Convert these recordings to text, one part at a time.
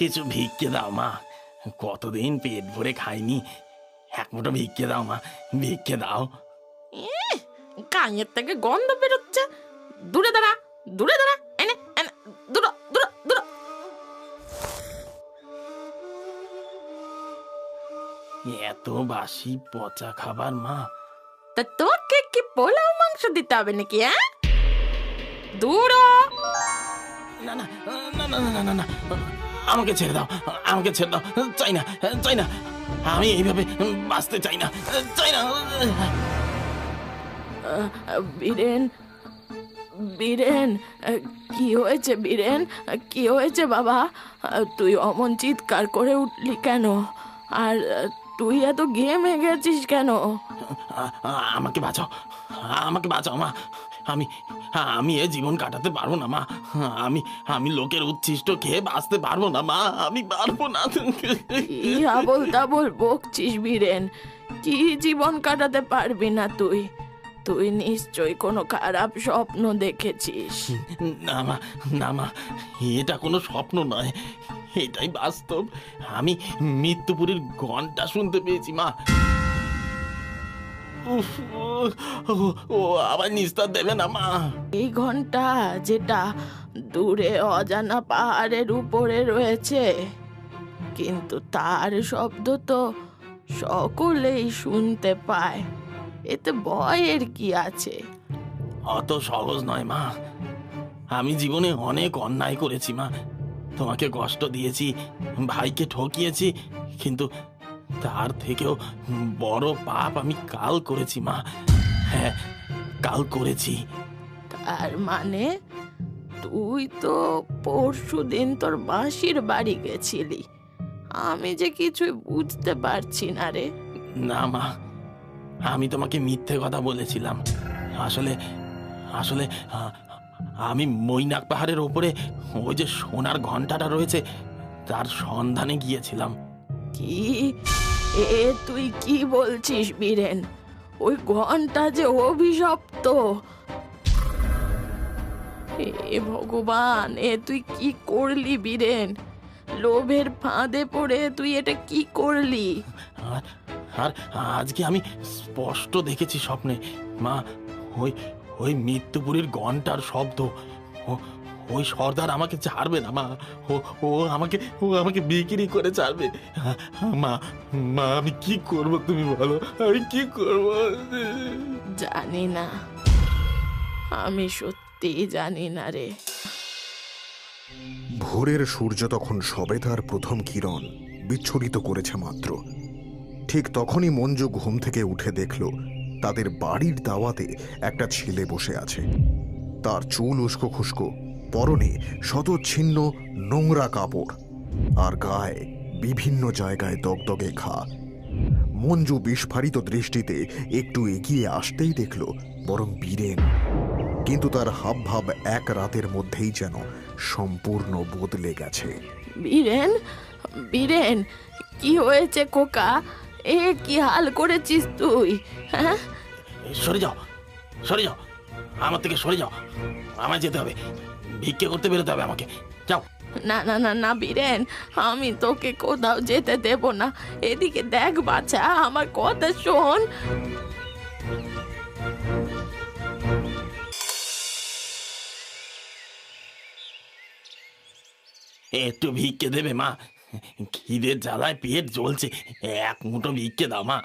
কিছু ভিক্ষে দাও মা। কতদিন পেট ভরে খাইনি। এক মুঠো ভিক্ষে দাও মা। ভিক্ষে দাও। গাঁয়ের থেকে গন্ধ বেরোচ্ছে। দূরে দাঁড়া দূরে দাঁড়া। এনে এনে দূরে এত বাসি পচা খাবার মা। তা তোকে কি পোলাও মাংস দিতে হবে নাকি হ্যাঁ দূর না না না না না না না। আমাকে ছেড়ে দাও আমাকে ছেড়ে দাও। চাই না চাই না। আমি এইভাবে বাঁচতে চাই না চাই না। বীরেন বীরেন কি হয়েছে বীরেন? কি হয়েছে বাবা? তুই অমন চিৎকার করে উঠলি কেন? আর তুই এত ঘেমে গেছিস কেন? আমাকে বাঁচাও আমাকে বাঁচাও মা। আমি আমি এ জীবন কাটাতে পারব না মা। আমি আমি লোকের উচ্ছিষ্ট খেয়ে বাঁচতে পারব না মা। আমি পারব না। কি আবল তাবল বকছিস বীরেন। কি জীবন কাটাতে পারবি না তুই? তুই নিশ্চয়ই কোনো খারাপ স্বপ্ন দেখেছিস। না মা না মা এটা কোনো স্বপ্ন নয়। এটাই বাস্তব। আমি মৃত্যুপুরীর ঘণ্টা শুনতে পেয়েছি মা। ও, আবার নিস্তার দেবে না মা। এই ঘণ্টা যেটা দূরে অজানা পাহাড়ের উপরে রয়েছে কিন্তু তার শব্দ তো সকলেই শুনতে পায়। এতে ভয়ের কি আছে? অত সহজ নয় মা। আমি জীবনে অনেক অন্যায় করেছি মা। তোমাকে কষ্ট দিয়েছি ভাইকে ঠকিয়েছি কিন্তু তার থেকেও বড় পাপ আমি কাল করেছি মা। হ্যাঁ কাল করেছি। তার মানে তুই তো পরশু দিন তোর মাসির বাড়ি গেছিলি। আমি যে কিছুই বুঝতে পারছি না রে। না মা আমি তোমাকে মিথ্যে কথা বলেছিলাম। আসলে আসলে আমি মৈনাক পাহাড়ের ওপরে ওই যে সোনার ঘন্টাটা রয়েছে তার সন্ধানে গিয়েছিলাম। কি? এ তুই কি বলছিস, বীরেন? ওই ঘণ্টা যে অভিশপ্ত। এ ভগবান, এ তুই কি করলি, বীরেন? লোভের ফাঁদে পড়ে তুই এটা কি করলি? আর আর আজকে আমি স্পষ্ট দেখেছি স্বপ্নে। মা, ওই ওই মৃত্যুপুরীর ঘণ্টার শব্দ। ওই সর্দার আমাকে ছাড়বে না মা। ও ও আমাকে ও আমাকে বিক্রি করে ছাড়বে। মা মা আমি কি করব তুমি বলো? আমি কি করব? জানি না। আমি সত্যি জানি না রে। ভোরের সূর্য তখন সবে তার প্রথম কিরণ বিচ্ছুরিত করেছে মাত্র। ঠিক তখনই মঞ্জু ঘুম থেকে উঠে দেখল তাদের বাড়ির দাওয়াতে একটা ছেলে বসে আছে। তার চুল উস্কো খুস্কো পরনে শতচ্ছিন্ন নোংরা কাপড় আর গায়ে বিভিন্ন জায়গায় দগদগে খা। মঞ্জু বিস্ফারিত দৃষ্টিতে একটু এগিয়ে আসতেই দেখল বরং বীরেন। কিন্তু তার হাবভাব এক রাতের মধ্যেই যেন সম্পূর্ণ বদলে গেছে। বীরেন বীরেন কি হয়েছে কোকা এ কি হাল করেছিস তুই হ্যাঁ? সরে যাও সরে যাও। আমার থেকে সরে যাও। আমায় যেতে হবে। ভিক্ষে করতে বেরোতে হবে আমাকে। যাও। না না না না বীরেন আমি তোকে কোথাও যেতে দেব না। এদিকে দেখ বাচ্চা আমার কথা শোন। একটু ভিক্ষে দেবে মা। খিদের জ্বালায় পেট জ্বলছে। এক মুঠো ভিক্ষে দাও মা।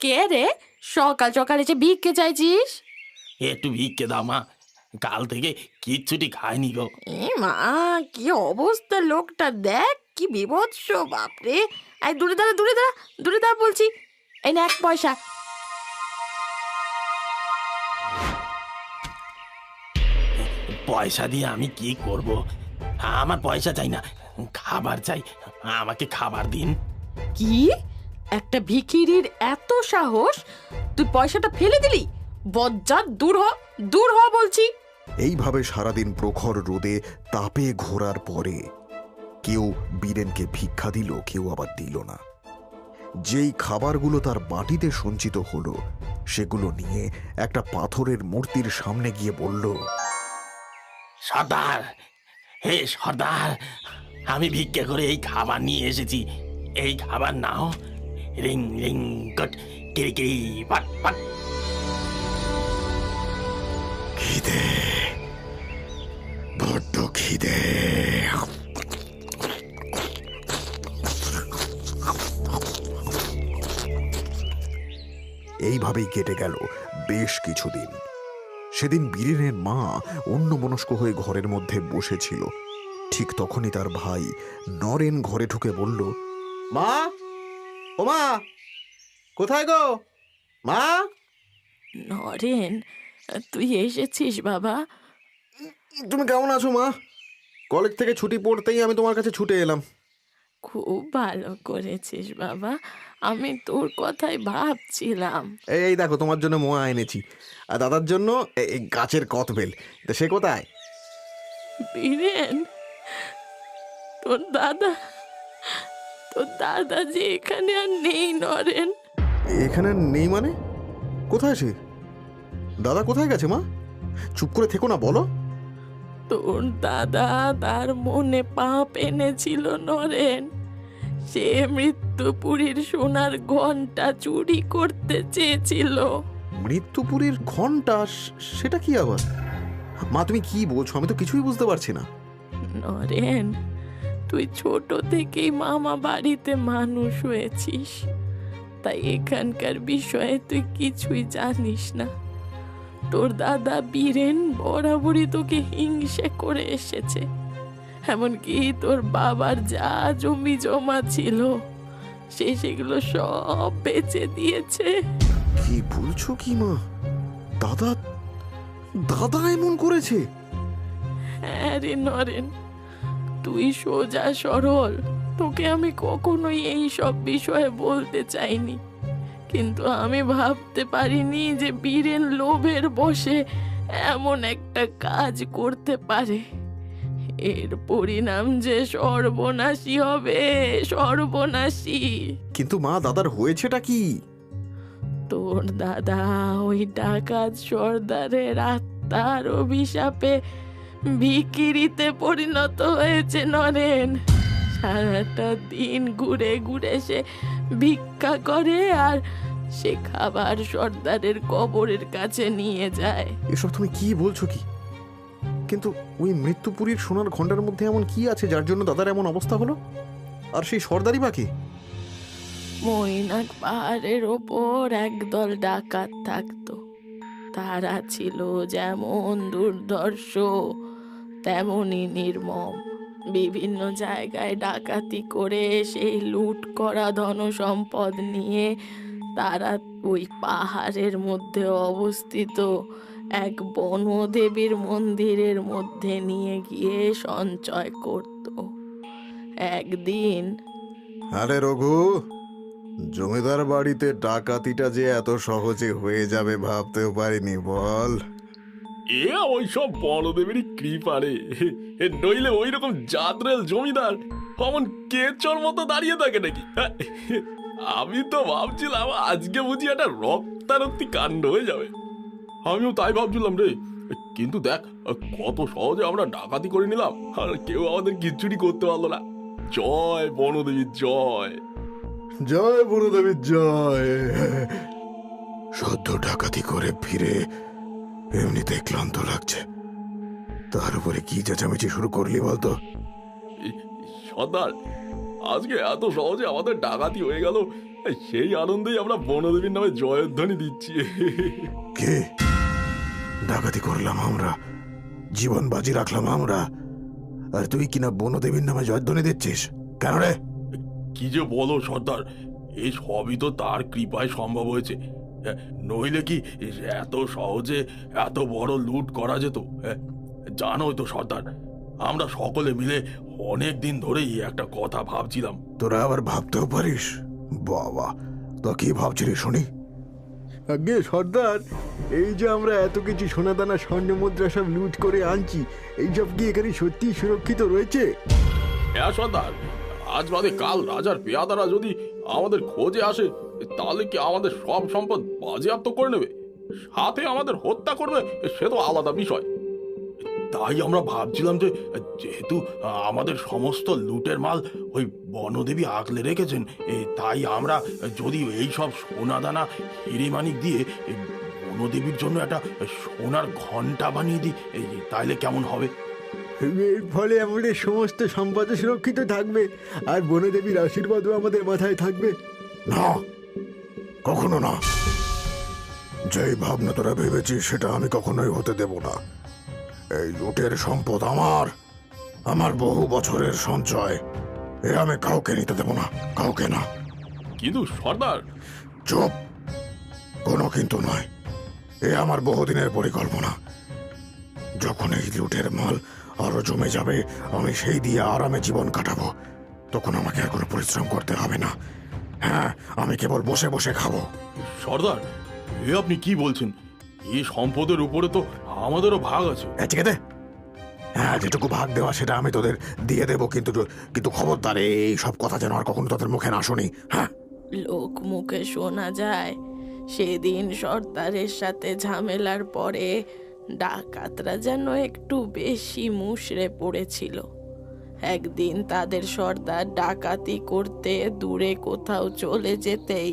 কে রে? সকাল সকালে যে ভিক্ষে চাইছিস? একটু ভিক্ষে দাও মা। কাল থেকে কিচ্ছুটি খায়নি গো। এ মা কি অবস্থা লোকটা? দেখ কি বিভৎস বাপরে। এই দূরে দাঁড়া দূরে দাঁড়া দূরে দাঁড়া বলছি। এই না এক পয়সা। পয়সা দিয়ে আমি কি করব? আমার পয়সা চাই না খাবার চাই। আমাকে খাবার দিন। কি? একটা ভিখিরির এত সাহস? তুই পয়সাটা ফেলে দিলি? বজ্জাত দূর হ দূর হ বলছি। এইভাবে সারাদিন প্রখর রোদে তাপে ঘোরার পরে কেউ বীরেনকে ভিক্ষা দিল কেউ আবার দিল না। যেই খাবারগুলো তার বাটিতে সঞ্চিত হলো সেগুলো নিয়ে একটা পাথরের মূর্তির সামনে গিয়ে বলল সর্দার হে সর্দার আমি ভিক্ষা করে এই খাবার নিয়ে এসেছি। এই খাবার নাও। রিং রিং কট কিরি কিরি পাট পাট। খিদে। এইভাবেই কেটে গেল বেশ কিছুদিন। সেদিন বীরেনের মা অন্য মনস্ক হয়ে ঘরের মধ্যে বসেছিল। ঠিক তখনই তার ভাই নরেন ঘরে ঢুকে বলল মা ও মা কোথায় গো? মা? নরেন তুই এসেছিস বাবা? তুমি কেমন আছো মা? কলেজ থেকে ছুটি পড়তেই আমি তোমার কাছে ছুটে এলাম। খুব ভালো করেছিস বাবা। আমি তোর কথাই ভাবছিলাম। এই দেখো তোমার জন্য মোয়া এনেছি। আর দাদার জন্য এই গাছের কতবেল। তা সে কোথায়? বীরেন তোর দাদা তোর দাদা যে এখানে আর নেই নরেন। এখানে নেই মানে? কোথায় সে? দাদা কোথায় গেছে মা? চুপ করে থেকো না বলো। তোর দাদা তার মনে পাপ এনেছিল নরেন। সে মৃত্যুপুরীর সোনার ঘণ্টা চুরি করতে চেয়েছিল। মৃত্যুপুরীর ঘণ্টা সেটা কি আবার? মা তুমি কি বলছো? আমি তো কিছুই বুঝতে পারছি না। নরেন তুই ছোট থেকেই মামা বাড়িতে মানুষ হয়েছিস। তাই এখানকার বিষয়ে তুই কিছুই জানিস না। তোর দাদা বীরেন বরাবরই তোকে হিংসে করে এসেছে। এমনকি তোর বাবার যা জমি জমা ছিল সে সেগুলো সব বেচে দিয়েছে। কি বলছো কি মা? দাদা দাদা এমন করেছে? হ্যাঁ রে নরেন তুই সোজা সরল। তোকে আমি কখনোই এই সব বিষয়ে বলতে চাইনি। কিন্তু আমি ভাবতে পারিনি যে বীরেন লোভের বসে এমন একটা কাজ করতে পারে। এর পরিণাম যে সর্বনাশী হবে সর্বনাশী। কিন্তু মা দাদার হয়েছেটা কি? তোর দাদা ওই ডাকাত সর্দারের আত্মার অভিশাপে ভিকিরিতে পরিণত হয়েছে নরেন। সারাটা দিন ঘুরে ঘুরে সে ভিক্ষা করে আর সে খাবার সর্দারের কবরের কাছে নিয়ে যায়। এসব তুমি কি বলছো কি? কিন্তু ওই মৃত্যুপুরীর সোনার ঘণ্টার মধ্যে এমন কি আছে যার জন্য দাদার এমন অবস্থা হলো? আর সেই সর্দারি বাকি মৈনাক পাহাড়ের ওপর একদল ডাকাত থাকতো। তারা ছিল যেমন দুর্ধর্ষ, তেমনই নির্মম। বিভিন্ন জায়গায় ডাকাতি করে সেই লুট করা ধন সম্পদ নিয়ে তারা ওই পাহাড়ের মধ্যে অবস্থিত। এক বনদেবীর মন্দিরের মধ্যে নিয়ে গিয়ে সঞ্চয় করত। একদিন আরে রঘু জমিদার বাড়িতে ডাকাতিটা যে এত সহজে হয়ে যাবে ভাবতেও পারিনি বল। এ ওই সব বড়দেবেরই কৃপা রে। এ নইলে ওই রকম জাতরেল জমিদার অমন কেচর মতো দাঁড়িয়ে থাকে নাকি? আমি তো ভাবছিলাম আজকে বুঝি একটা রক্তারক্তি কাণ্ড হয়ে যাবে। আমিও তাই ভাবছিলাম রে। কিন্তু দেখ কত সহজে আমরা ডাকাতি করে নিলাম। আর কেউ আমাদের কিচ্ছুটি করতে পারল না। জয় বনদেবীর জয়। জয় বনদেবীর জয়। সদ্য ডাকাতি করে ফিরে এমনিতে ক্লান্ত লাগছে। তার উপরে কি চেঁচামেচি শুরু করলি বলতো? সর্দার আজকে এত সহজে আমাদের ডাকাতি হয়ে গেল সেই আনন্দেই আমরা বনদেবীর নামে জয়ধ্বনি দিচ্ছি। কে? ডাকাতি করলাম আমরা। জীবন বাজি রাখলাম আমরা। আর তুই কিনা বনদেবীর নামে জয়ধ্বনি দিচ্ছিস? কেন রে? কি যে বলো সর্দার এই সবই তো তার কৃপায় সম্ভব হয়েছে। হ্যাঁ, নইলে কি এত সহজে এত বড় লুট করা যেত? জানোই তো সর্দার আমরা সকলে মিলে অনেক দিন ধরেই একটা কথা ভাবছিলাম। তোরা আবার ভাবতেও পারিস? বাবা তো কি ভাবছিলি শুনি? আগে সর্দার। এই যে আমরা এত কিছু সোনাদানা স্বর্ণ মুদ্রা সব লুট করে আনছি, এইসব কি এখানে সত্যি সুরক্ষিত রয়েছে? হ্যাঁ সর্দার। আজ বাদে কাল রাজার পেয়াদারা যদি আমাদের খোঁজে আসে, তাহলে কি আমাদের সব সম্পদ বাজেয়াপ্ত করে নেবে? সাথে আমাদের হত্যা করবে, সে তো আলাদা বিষয়। তাই আমরা ভাবছিলাম যে যেহেতু আমাদের সমস্ত লুটের মাল ওই বনদেবী আগলে রেখেছেন তাই আমরা যদি এই সব সোনা দানা হিরে মানিক দিয়ে বনদেবীর জন্য একটা সোনার ঘণ্টা বানিয়ে দিই এই, তাইলে কেমন হবে? এর ফলে আমাদের সমস্ত সম্পদ সুরক্ষিত থাকবে আর বনদেবীর আশীর্বাদও আমাদের মাথায় থাকবে। না কখনো না। যেই ভাবনা তোরা ভেবেছিস সেটা আমি কখনোই হতে দেব না। এই লুটের সম্পদ আমার। আমার বহু বছরের সঞ্চয়। এ আমি কাউকে নিতে দেব না কাউকে না। কিন্তু সর্দার। চুপ। কোনো কিন্তু নয়। এ আমার বহুদিনের পরিকল্পনা। যখন এই লুটের মাল আরও জমে যাবে আমি সেই দিয়ে আরামে জীবন কাটাবো। তখন আমাকে আর কোনো পরিশ্রম করতে হবে না। হ্যাঁ আমি কেবল বসে বসে খাব। সর্দার এ আপনি কি বলছেন? এই সম্পদের উপরে তো আমাদেরও ভাগ আছে। হ্যাঁ ঠিক আছে হ্যাঁ যেটুকু ভাগ দেওয়া সেটা আমি তোদের দিয়ে দেবো কিন্তু কিন্তু খবরদার এই সব কথা যেন আর কখনো তোদের মুখে না শুনি হ্যাঁ? লোক মুখে শোনা যায় সেদিন সর্দারের সাথে ঝামেলার পরে ডাকাতরা যেন একটু বেশি মুশড়ে পড়েছিল। একদিন তাদের সর্দার ডাকাতি করতে দূরে কোথাও চলে যেতেই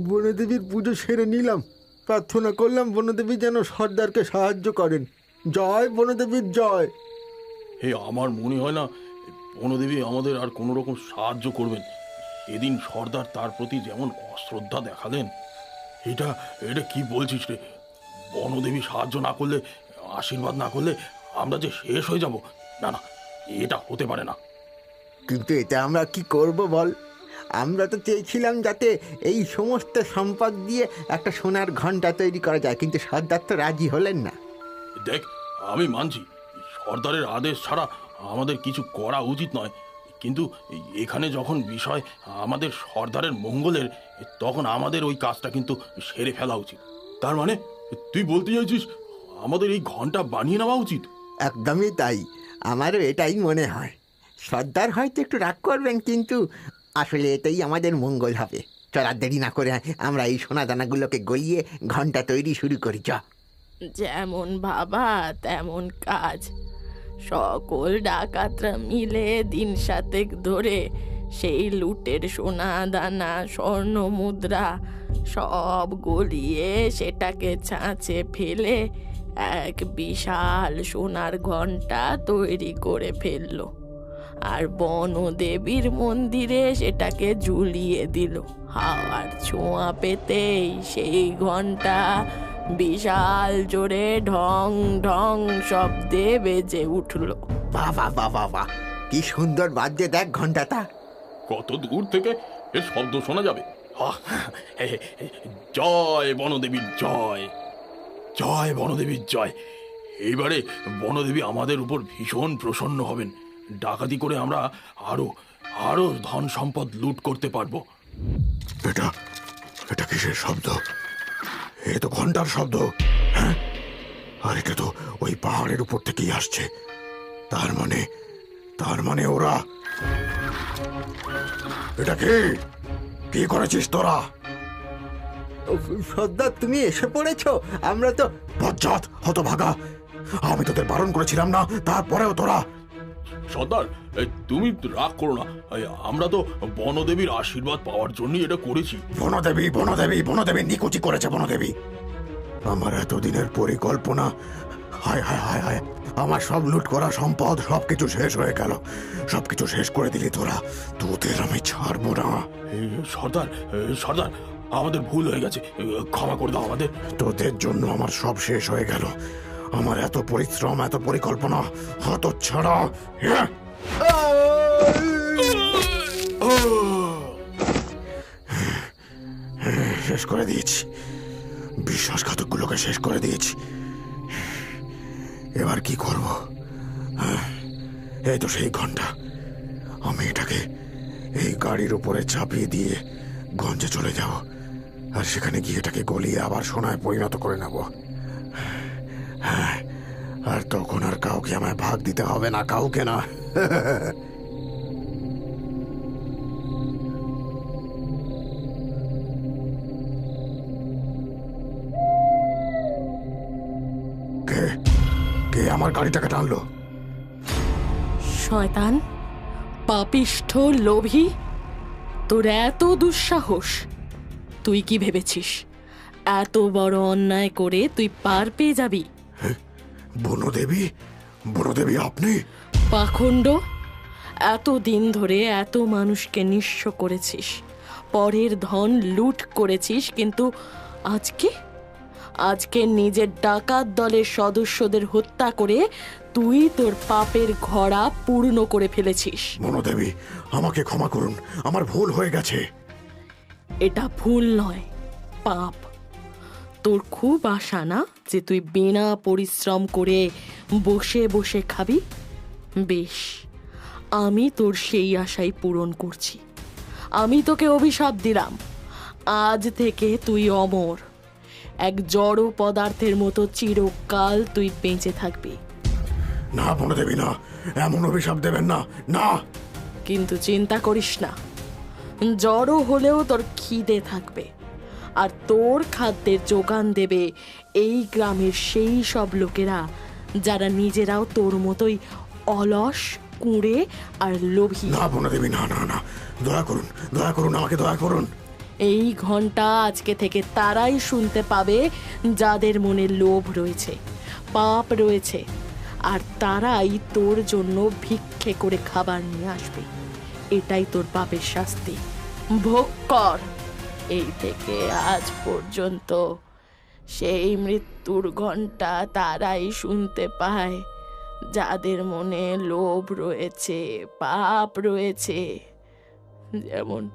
বনদেবীর পুজো সেরে নিলাম। প্রার্থনা করলাম বনদেবী যেন সর্দারকে সাহায্য করেন। জয় বনদেবীর জয়। হে আমার মনে হয় না বনদেবী আমাদের আর কোনো রকম সাহায্য করবেন। এদিন সর্দার তার প্রতি যেমন অশ্রদ্ধা দেখালেন এটা এটা কি বলছিস রে? বনদেবী সাহায্য না করলে আশীর্বাদ না করলে আমরা যে শেষ হয়ে যাব। না না এটা হতে পারে না। কিন্তু এটা আমরা কি করব বল? আমরা তো চেয়েছিলাম যাতে এই সমস্ত সম্পদ দিয়ে একটা সোনার ঘণ্টা তৈরি করা যায় কিন্তু সর্দার তো রাজি হলেন না। দেখ আমি মানছি সর্দারের আদেশ ছাড়া আমাদের কিছু করা উচিত নয়। কিন্তু এখানে যখন বিষয় আমাদের সর্দারের মঙ্গলের তখন আমাদের ওই কাজটা কিন্তু সেরে ফেলা উচিত। তার মানে তুই বলতে চাইছিস আমাদের এই ঘণ্টা বানিয়ে নেওয়া উচিত? একদমই তাই আমারও এটাই মনে হয়। সর্দার হয়তো একটু রাগ করবেন কিন্তু আসলে এটাই আমাদের মঙ্গল হবে। চল আর দেরি না করে আমরা এই সোনা দানাগুলোকে গলিয়ে ঘণ্টা তৈরি শুরু করি, চ। যেমন ভাবা তেমন কাজ। সকল ডাকাতরা মিলে দিন সাতেক ধরে সেই লুটের সোনা দানা স্বর্ণ মুদ্রা সব গলিয়ে সেটাকে ছাঁচে ফেলে এক বিশাল সোনার ঘণ্টা তৈরি করে ফেলল। আর বনদেবীর মন্দিরে সেটাকে ঝুলিয়ে দিল। হাওয়ার ছোঁয়া পেতেই সেই ঘণ্টা বিশাল জোরে ঢং ঢং শব্দে বেজে উঠল। বাবা বাবা বা কি সুন্দর বাদ্যে দেখ ঘন্টাটা কত দূর থেকে এর শব্দ শোনা যাবে? জয় বনদেবীর জয়। জয় বনদেবীর জয়। এইবারে বনদেবী আমাদের উপর ভীষণ প্রসন্ন হবেন। ডাকাতি করে আমরা আরও আরও ধন সম্পদ লুট করতে পারব। এটা এটা কিসের শব্দ? এ তো ঘণ্টার শব্দ হ্যাঁ? আর এটা তো ওই পাহাড়ের উপর থেকেই আসছে। তার মানে তার মানে ওরা। এটা কি? কি করেছিস তোরা? সর্দার তুমি এসে পড়েছ। আমরা তো বজ্জাত হতভাগা। আমি তোদের বারণ করেছিলাম না তারপরেও তোরা সর্দার তুমি রাগ করো না। আমরা তো বনদেবীর আশীর্বাদ পাওয়ার জন্যই এটা করেছি। বনদেবী বনদেবী বনদেবী নিকুচি করেছে বনদেবী। আমার এতদিনের পরিকল্পনা হায় হায় হায় হায় আমার সব লুট করা সম্পদ সবকিছু শেষ হয়ে গেল। সবকিছু শেষ করে দিলি তোরা। তোদের আমি ছাড়বো না। সর্দার সর্দার আমাদের ভুল হয়ে গেছে। ক্ষমা করে দাও আমাদের। তোদের জন্য আমার সব শেষ হয়ে গেল। আমার এত পরিশ্রম এত পরিকল্পনা হত ছাড়া শেষ করে দিয়েছি। বিশ্বাসঘাতকগুলোকে শেষ করে দিয়েছি। এবার কি করব? হ্যাঁ, এই তো সেই ঘণ্টা। আমি এটাকে এই গাড়ির উপরে চাপিয়ে দিয়ে গঞ্জে চলে যাব। আর সেখানে গিয়ে এটাকে গলিয়ে আবার সোনায় পরিণত করে নেব। হ্যাঁ আর তখন আর কাউকে আমায় ভাগ দিতে হবে না, কাউকে না। কে? কে আমার গাড়িটাকে টানলো? শয়তান, পাপিষ্ঠ, লোভী, তোর এত দুঃসাহস, তুই কি ভেবেছিস? এত বড় অন্যায় করে তুই পার পেয়ে যাবি? বনদেবী? বনদেবী আপনি? পাখণ্ড এত দিন ধরে এত মানুষকে নিঃস্ব করেছিস। পরের ধন লুট করেছিস কিন্তু আজকে? আজকে নিজের ডাকাত দলের সদস্যদের হত্যা করে তুই তোর পাপের ঘড়া পূর্ণ করে ফেলেছিস। বনদেবী আমাকে ক্ষমা করুন আমার ভুল হয়ে গেছে। এটা ভুল নয় পাপ। তোর খুব আশা না যে তুই বিনা পরিশ্রম করে বসে বসে খাবি? বেশ আমি তোর সেই আশাই পূরণ করছি। আমি তোকে অভিশাপ দিলাম। আজ থেকে তুই অমর। এক জড় পদার্থের মতো চিরকাল তুই বেঁচে থাকবি। না বনদেবী না। এমন অভিশাপ দেবেন না। না! কিন্তু চিন্তা করিস না। জড়ো হলেও তোর খিদে থাকবে। আর তোর খাদ্যের যোগান দেবে এই গ্রামের সেই সব লোকেরা যারা নিজেরাও তোর মতোই অলস কুঁড়ে আর লোভী। না বনদেবী না না না। দয়া করুন দয়া করুন আমাকে দয়া করুন। এই ঘণ্টা আজকে থেকে তারাই শুনতে পাবে যাদের মনে লোভ রয়েছে পাপ রয়েছে আর তারাই তোর জন্য ভিক্ষে করে খাবার নিয়ে আসবে। এটাই তোর পাপের শাস্তি। ভোগ কর। এই থেকে আজ পর্যন্ত সেই মৃত্যুর ঘণ্টা তারাই শুনতে পায়। যাদের মনে লোভ রয়েছে পাপ রয়েছে যেমন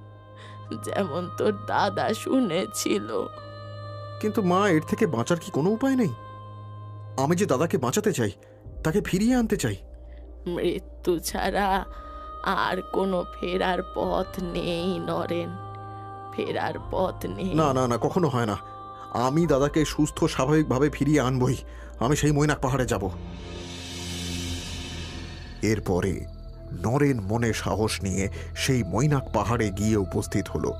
যেমন তোর দাদা শুনেছিল। কিন্তু মা এর থেকে বাঁচার কি কোনো উপায় নেই? আমি যে দাদাকে বাঁচাতে চাই তাকে ফিরিয়ে আনতে চাই। মৃত্যু ছাড়া আর কোনো ফেরার পথ নেই নরেন। ফেরার পথ নেই। না না না, কখনো হয় না। আমি দাদাকে সুস্থ, স্বাভাবিকভাবে ফিরিয়ে আনবই। আমি সেই মৈনাক পাহাড়ে যাব। এরপরে নরেন মনে সাহস নিয়ে সেই মৈনাক পাহাড়ে গিয়ে উপস্থিত হলো।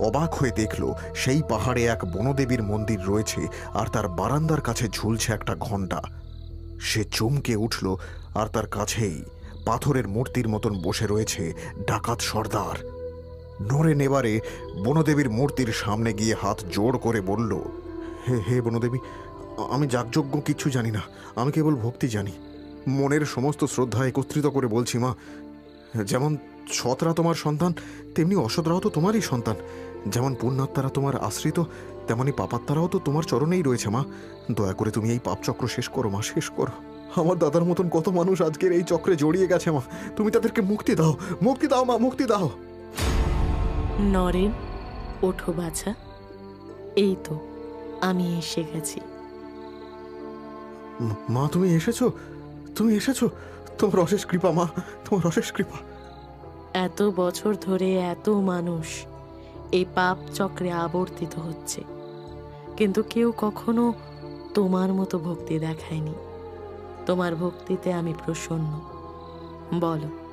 অবাক হয়ে দেখল, সেই পাহাড়ে এক বনদেবীর মন্দির রয়েছে আর তার বারান্দার কাছে ঝুলছে একটা ঘণ্টা। সে চমকে উঠল আর তার কাছেই পাথরের মূর্তির মতন বসে রয়েছে ডাকাত সর্দার। নরেন নেবারে বনদেবীর মূর্তির সামনে গিয়ে হাত জোড় করে বলল, হে হে বনদেবী, আমি যাগযজ্ঞ কিচ্ছু জানি না, আমি কেবল ভক্তি জানি। মনের সমস্ত শ্রদ্ধা একত্রিত করে বলছি, মা, যেমন সতরা তোমার সন্তান, তেমনি অসতরাও তো তোমারই সন্তান। যেমন পুণ্যাত্মারা তোমার আশ্রিত, তেমনি পাপাত্মারাও তো তোমার চরণেই রয়েছে, মা। দয়া করে তুমি এই পাপচক্র শেষ করো, মা, শেষ করো। আমার দাদার মতন কত মানুষ আজকের এই চক্রে জড়িয়ে গেছে, মা। তুমি তাদেরকে মুক্তি দাও মুক্তি দাও, মা, মুক্তি দাও। নরেন ওঠো বাছা। এই তো আমি এসে গেছি। মা তুমি এসেছ? তুমি এসেছ? তোমার অশেষ কৃপা মা তোমার অশেষ কৃপা। এত বছর ধরে এত মানুষ এই পাপ চক্রে আবর্তিত হচ্ছে। কিন্তু কেউ কখনো তোমার মতো ভক্তি দেখায়নি। তোমার ভক্তিতে আমি প্রসন্ন। বলো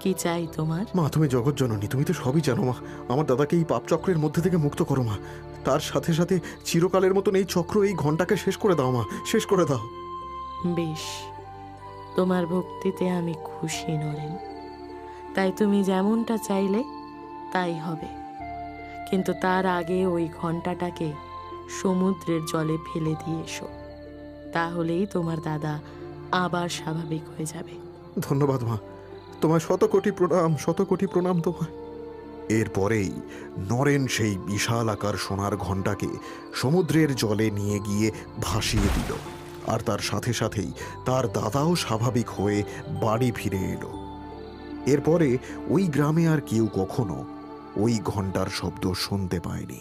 কি চাই তোমার? মা তুমি জগৎ জননী তুমি তো সবই জানো মা। আমার দাদাকে এই পাপ চক্রের মধ্যে থেকে মুক্ত করো মা। তার সাথে সাথে চিরকালের মতন এই চক্র এই ঘন্টাকে শেষ করে দাও মা শেষ করে দাও। বেশ তোমার ভক্তিতে আমি খুশি নরেন। তাই তুমি যেমনটা চাইলে তাই হবে। কিন্তু তার আগে ওই ঘন্টাটাকে সমুদ্রের জলে ফেলে দিয়ে এসো। তাহলেই তোমার দাদা আবার স্বাভাবিক হয়ে যাবে। ধন্যবাদ মা। তোমায় শত কোটি প্রণাম, শত কোটি প্রণাম তোমায়। এরপরেই নরেন সেই বিশাল আকার সোনার ঘণ্টাকে সমুদ্রের জলে নিয়ে গিয়ে ভাসিয়ে দিল, আর তার সাথে সাথেই তার দাদাও স্বাভাবিক হয়ে বাড়ি ফিরে এলো। এরপরে ওই গ্রামে আর কেউ কখনো ওই ঘণ্টার শব্দ শুনতে পায়নি।